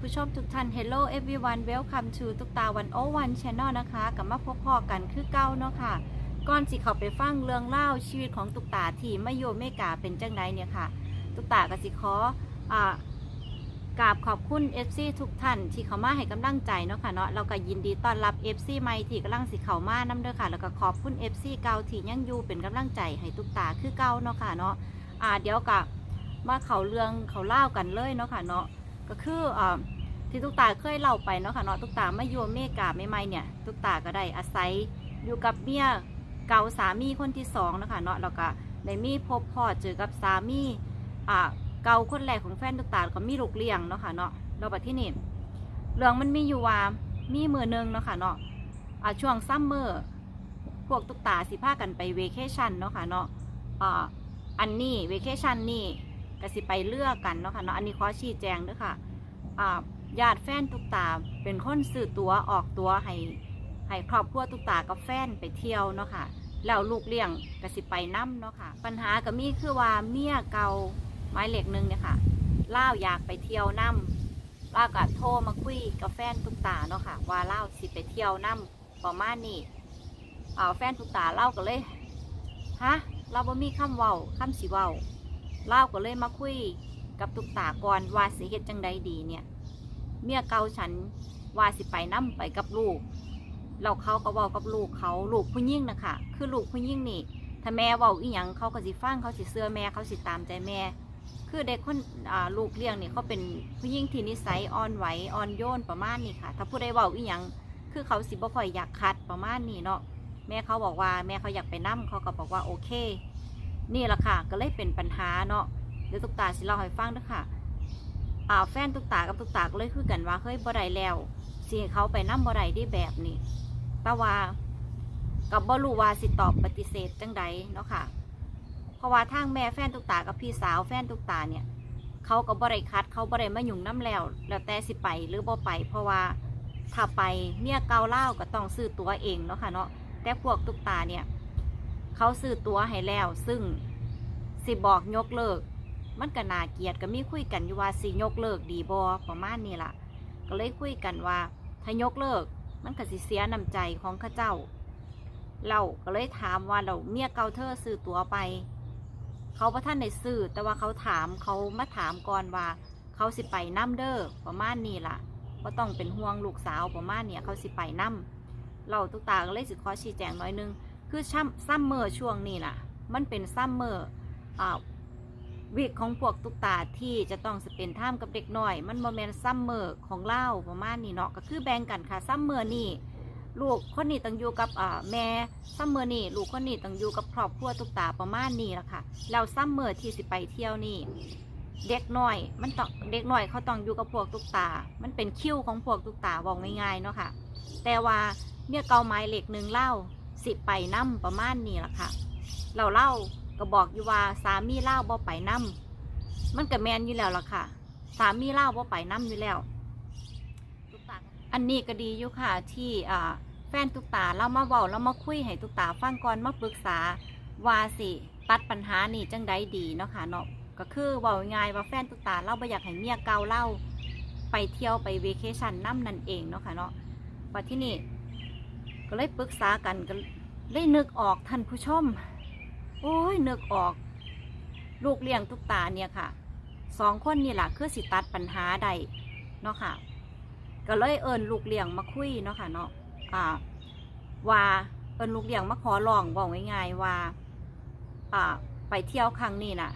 ผู้ชมทุกท่าน Hello everyone welcome to ตุกตาวันโอวัน Channel นะคะกลับมาพบพอกันคือเก้าเนาะค่ะก่อนสิเขาไปฟังเรื่องเล่าชีวิตของตุกตาที่มาโยเมกาเป็นจังไดเนี่ยค่ะ ตุกตาก็สิขออ่ากราบขอบคุณ FC ทุกท่าน ที่เขามาให้กำลังใจเนาะค่ะเนาะเราก็ยินดีต้อนรับ FC ใหม่ที่กำลังสิเขามานํเด้อค่ะ แล้วก็ขอบคุณ FC เก่าที่ยังอยู่เป็นกำลังใจให้ตุกตาคือเก่าเนาะค่ะเนาะอ่าเดี๋ยวกับมาเขาเรื่องเขาเล่ากันเลยเนาะค่ะเนาะ ก็คืออ่าที่ตุกตาเคยเล่าไปเนาะค่ะเนาะตุกตามาอยู่อเมริกาใหม่เนี่ยตุกตาก็ได้อาศัยอยู่กับเมียเก่าสามีคนที่สองเนาะคะเนาะแล้วก็ได้มีพบพ่อเจอกับสามีอ่าเก่าคนแรกของแฟนตุกตาก็มีลูกเลี้ยงเนาะค่ะเนาะเราไปที่นี่เรื่องมันมีอยู่ว่ามีมือหนึงเนาะค่ะเนาะอ่าช่วงซัมเมอร์พวกตุกตาสิพากันไปเวเคชันเนาะค่ะเนาะอ่าอันนี้เวเคชันนี่ ก็สิไปเลือกกันเนาะค่ะเนาะอันนี้ขอชี้แจงด้วยค่ะญาติแฟนตุกตาเป็นคนซื้อตั๋วออกตั๋วให้ให้ครอบครัวตุกตากับแฟนไปเที่ยวเนาะค่ะแล้วลูกเลี้ยงก็สิไปน้ำเนาะค่ะ ปัญหาก็มีคือว่าเมียเกาไม้เหล็กหนึ่งเนี่ยค่ะเล่าอยากไปเที่ยวน้ำเล่าก็โทรมาคุยกับแฟนตุกตาเนาะค่ะ ว่าเล่าสิไปเที่ยวน้ำประมาณนี้อ่าแฟนตุกตาเล่าก็เลยฮะเราบ่มีคำเว้าคำสิเว้า เล่าก็เลยมาคุยกับตุกตาก่อนว่าสิเฮ็ดจังใดดีเนี่ย เมียเก่าฉันว่าสิไปนํไปกับลูกเราเขาก็เว้ากับลูกเขาลูกผู้ยิ่งนะคะคือลูกผู้ยิ่งนี่ ถ้าแม่ว้าอีหยังเขาก็สิฟังเขาสิเสื้อแม่เขาสิตามใจแม่ คือเด็กคนลูกเลี้ยงนี่เขาเป็นผู้ยิ่งที่นิสัยอ่อนไหวอ่อนโยนประมาณนี้ค่ะ ถ้าผู้ใดว้าอีหยังคือเขาสิบ่ค่อยอยากคัดประมาณนี้เนาะแม่เขาบอกว่าแม่เขาอยากไปนํเขาก็บอกว่าโอเค นี่แหละค่ะ ก็เลยเป็นปัญหาเนาะเดี๋ยวตุกตาสิเล่าให้ฟังด้วยค่ะอ่าแฟนตุกตากับตุกตาก็เลยคือกันว่าเฮ้ยบ่ได้แล้วสิเขาไปนั่บ่ได้ที่แบบนี้แต่ว่ากับบ่รู้ว่าสิตอบปฏิเสธจังใดเนาะค่ะ เพราะว่าทางแม่แฟนตุกตากับพี่สาวแฟนตุกตาเนี่ยเขาก็บ่ได้คัดเขาบ่ได้มายุ่งน้ำแล้ว แล้วแต่สิไปหรือบ่ไป เพราะว่าถ้าไปเมียเกาเล่าก็ต้องซื้อตัวเองเนาะค่ะเนาะแต่พวกตุกตาเนี่ย เขาซื้อตัวให้แล้ว ซึ่งสิบอกยกเลิก มันก็น่าเกลียดก็มีคุยกันอยู่ว่าสิยกเลิกดีบอประมาณนี้ล่ะ ก็เลยคุยกันว่า ถ้ายกเลิก มันก็สิเสียน้ำใจของข้าเจ้า เราก็เลยถามว่าเราเมียเกาเธอซื้อตัวไป เขาพระท่านในซื้อแต่ว่าเขาถามเขามาถามก่อนว่า เขาสิไปน้ำเด้อประมาณนี้ล่ะก็ต้องเป็นห่วงลูกสาวประมาณเนี้ยเขาสิไปน้ำเราตุกตาก็เลยสิขอชี้แจงน่อยนึง คือช่ำซัมเมอร์ช่วงนี้ล่ะ มันเป็นซัมเมอร์อ่าวิกของพวกตุ๊กตาที่จะต้องสเปนท่ามกับเด็กน้อย มันโมเมนซัมเมอร์ของเล่าประมาณนี้เนาะก็คือแบ่งกันค่ะซัมเมอร์นี่ลูกคนนี้ต้องอยู่กับแม่ซัมเมอร์นี่ลูกคนนี้ต้องอยู่กับครอบครัวตุ๊กตาประมาณนี้ละค่ะแล้วซัมเมอร์ที่สิไปเที่ยวนี่เด็กน้อย มันต้องเด็กน้อยเขาต้องอยู่กับพวกตุ๊กตา มันเป็นคิวของพวกตุ๊กตาบอกง่ายๆเนาะค่ะแต่ว่าเมียเกาไม้เหล็กหนึ่งเล่า สิไปนั่ประมาณนี้ละค่ะ เราเล่าก็บอกอยู่ว่าสามีเล่าบ่ไปนํมันก็แมนอยู่แล้วล่ะค่ะ สามีเล่าบ่ไปนํอยู่แล้ว อันนี้ก็ดีอยู่ค่ะที่อ่าแฟนตุกตาเรามาเว้าเรามาคุยให้ตุกตาฟังก่อนมาปรึกษาว่าสิตัดปัญหานี่จังใดดีเนาะค่ะเนาะก็คือเว้าง่ายว่าแฟนตุกตาเราบ่อยากให้เมียเก่าเล่าไปเที่ยวไปเวเคชั่นน้ำนั่นเองเนาะค่ะเนาะว่าที่นี่ ก็เลยปรึกษากันก็เลยนึกออกท่านผู้ชม โอ้ยนึกออก ลูกเลี้ยงตุกตาเนี่ยค่ะสองคนนี่แหละคือสิตัดปัญหาใดเนาะค่ะ ก็เลยเอิญลูกเลี้ยงมาคุยเนาะค่ะเนาะอ่าว่าเอิญลูกเลี้ยงมาขอลองบอกง่ายๆว่าอ่าไปเที่ยวครั้งนี้น่ะ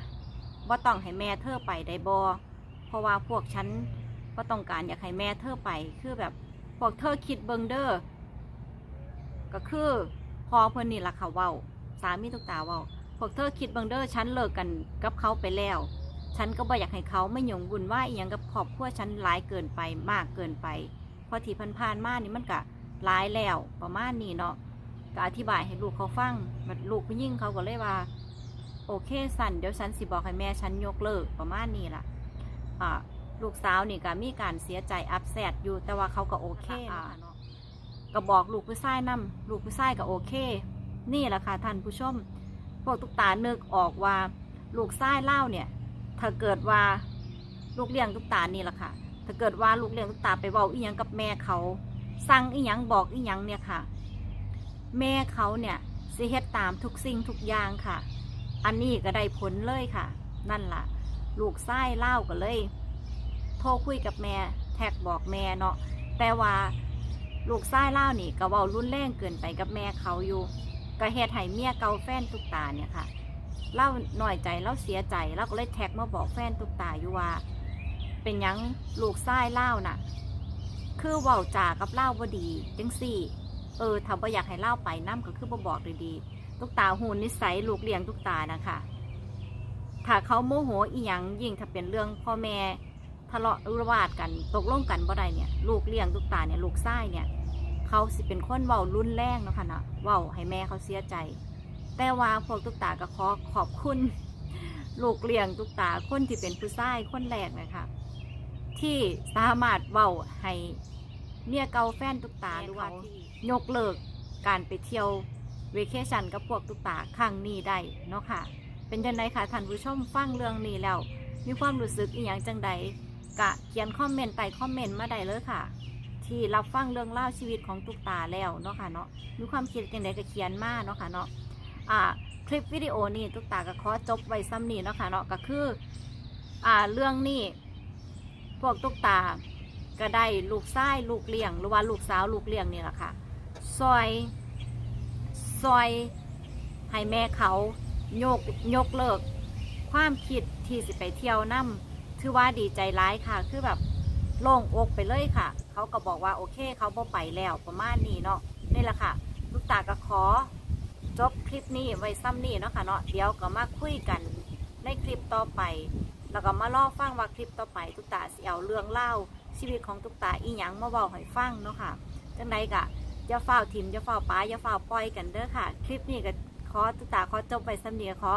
ว่าต้องให้แม่เธอไปได้บอเพราะว่าพวกฉันก็ต้องการอยากให้แม่เธอไปคือแบบพวกเธอคิดเบิงเดอร์ ก็คือพอเพื่อนนี่ละค่ะเว้า สามีตุกตาเว่าพวกเธอคิดบังเดอร์ฉันเลิกกันกับเขาไปแล้ว ฉันก็บ่อยากให้เขาไม่หยงบุญว่าอีหยังกับครอบครัวฉันหลายเกินไปมากเกินไป เพอที่ผ่านๆมานี่มันก็หลายแล้วประมาณนี้เนาะก็อธิบายให้ลูกเขาฟังบัดลูกผู้ยิ่งเขาก็เลยว่า โอเคสันเดี๋ยวฉันสิบอกให้แม่ฉันยกเลิกประมาณนี้ล่ะอ่าลูกสาวนี่ก็มีการเสียใจอับแซดอยู่แต่ว่าเขาก็โอเคนะคะเนาะ ก็บอกลูกผู้ชายนํลูกผู้ชายก็โอเค นี่แหละค่ะท่านผู้ชม พวกตุกตานึกออกว่า ลูกไส้เล่าเนี่ยถ้าเกิดว่าลูกเลี้ยงตุกตานี่แหละค่ะ ถ้าเกิดว่าลูกเลี้ยงตุกตาไปเว้าอีหยังกับแม่เขาสั่งอีหยังบอกอีหยังเนี่ยค่ะ แม่เขาเนี่ยสิเฮ็ดตามทุกสิ่งทุกอย่างค่ะ อันนี้ก็ได้ผลเลยค่ะ นั่นล่ะ ลูกไส้เล่าก็เลย โทรคุยกับแม่ แท็กบอกแม่เนาะแต่ว่า ลูกไส้เล่านี่ก็เว้ารุนแรงเกินไปกับแม่เขาอยู่ก็เฮ็ดให้เมียเกาแฟนตุกตาเนี่ยค่ะเล่าหน่อยใจเล่าเสียใจเล่าก็เลยแท็กมาบอกแฟนตุกตาอยู่ว่า เป็นยังลูกไส้เล่าน่ะ คือเว้าจากับเล่าบ่ดีจังสี่ เออถ้าบ่อยากให้เล่าไปน้ำก็คือบ่บอกดีๆตุกตาหูนิสัยลูกเลี้ยงตุกตานะคะถ้าเขาโมโหอีหยังยิ่งถ้าเป็นเรื่องพ่อแม่ ทะเลาะวิวาทกันตกลงกันบ่ได้เนี่ย ลูกเลี้ยงตุกตาเนี่ยลูกไส้เนี่ย เขาสิเป็นคนเว้ารุนแรงเนาะค่ะเนาะเว้าให้แม่เขาเสียใจ แต่ว่าพวกตุกตาก็ขอขอบคุณลูกเลี้ยงตุกตาคนที่เป็นผู้ชายคนแรกนะคะที่สามารถเว้าให้เมียเก่าแฟนตุกตาหรือว่าที่ยกเลิกการไปเที่ยวเวเคชันกับพวกตุกตาครั้งนี้ได้เนาะค่ะ เป็นจังไดคะท่านผู้ชมฟังเรื่องนี้แล้ว มีความรู้สึกอีหยังจังใด กะเขียนคอมเมนต์ใต้คอมเมนต์มาได้เลยค่ะ ที่รับฟังเรื่องเล่าชีวิตของตุกตาแล้วเนาะค่ะเนาะมีความคิดจังใดก็เขียนมาเนาะค่ะเนาะอ่าคลิปวิดีโอนี้ตุกตาก็ขอจบไว้ซ้ำนี้เนาะค่ะเนาะก็คืออ่าเรื่องนี้พวกตุกตาก็ได้ลูกชายลูกเลี้ยง หรือว่าลูกสาวลูกเลี้ยงนี่แหละค่ะซอยซอยให้แม่เขาโยกยกเลิก ความคิดที่สิไปเที่ยวน้ำถือว่าดีใจร้ายค่ะ คือแบบโล่งอกไปเลยค่ะ เขาก็บอกว่าโอเคเขาบ่ไปแล้วประมาณนี้เนาะนี่แหละค่ะ ลูกตาก็ขอ จบคลิปนี้ไว้ซ้ำนี้เนาะค่ะเนาะเดี๋ยวก็มาคุยกันในคลิปต่อไป แล้วก็มาล่อฟังว่าคลิปต่อไปตุกตาเสิเอาเรื่องเล่าชีวิตของตุกตาอีหยังมาบอกให้ฟังเนาะค่ะจังใดกะอย่าฝ้าทิมอย่าฝ้าป้าอย่าฝ้าปล่อยกันเด้อค่ะ คลิปนี้ก็ขอตุกตาขอจบไปสำเนียขอ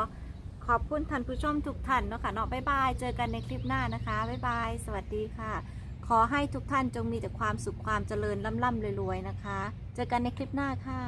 ขอบคุณท่านผู้ชมทุกท่านเนาะค่ะเนาะบ๊ายบาย เจอกันในคลิปหน้านะคะบ๊ายบาย สวัสดีค่ะ ขอให้ทุกท่านจงมีแต่ความสุขความเจริญล่ำๆรวยๆนะคะ เจอกันในคลิปหน้าค่ะ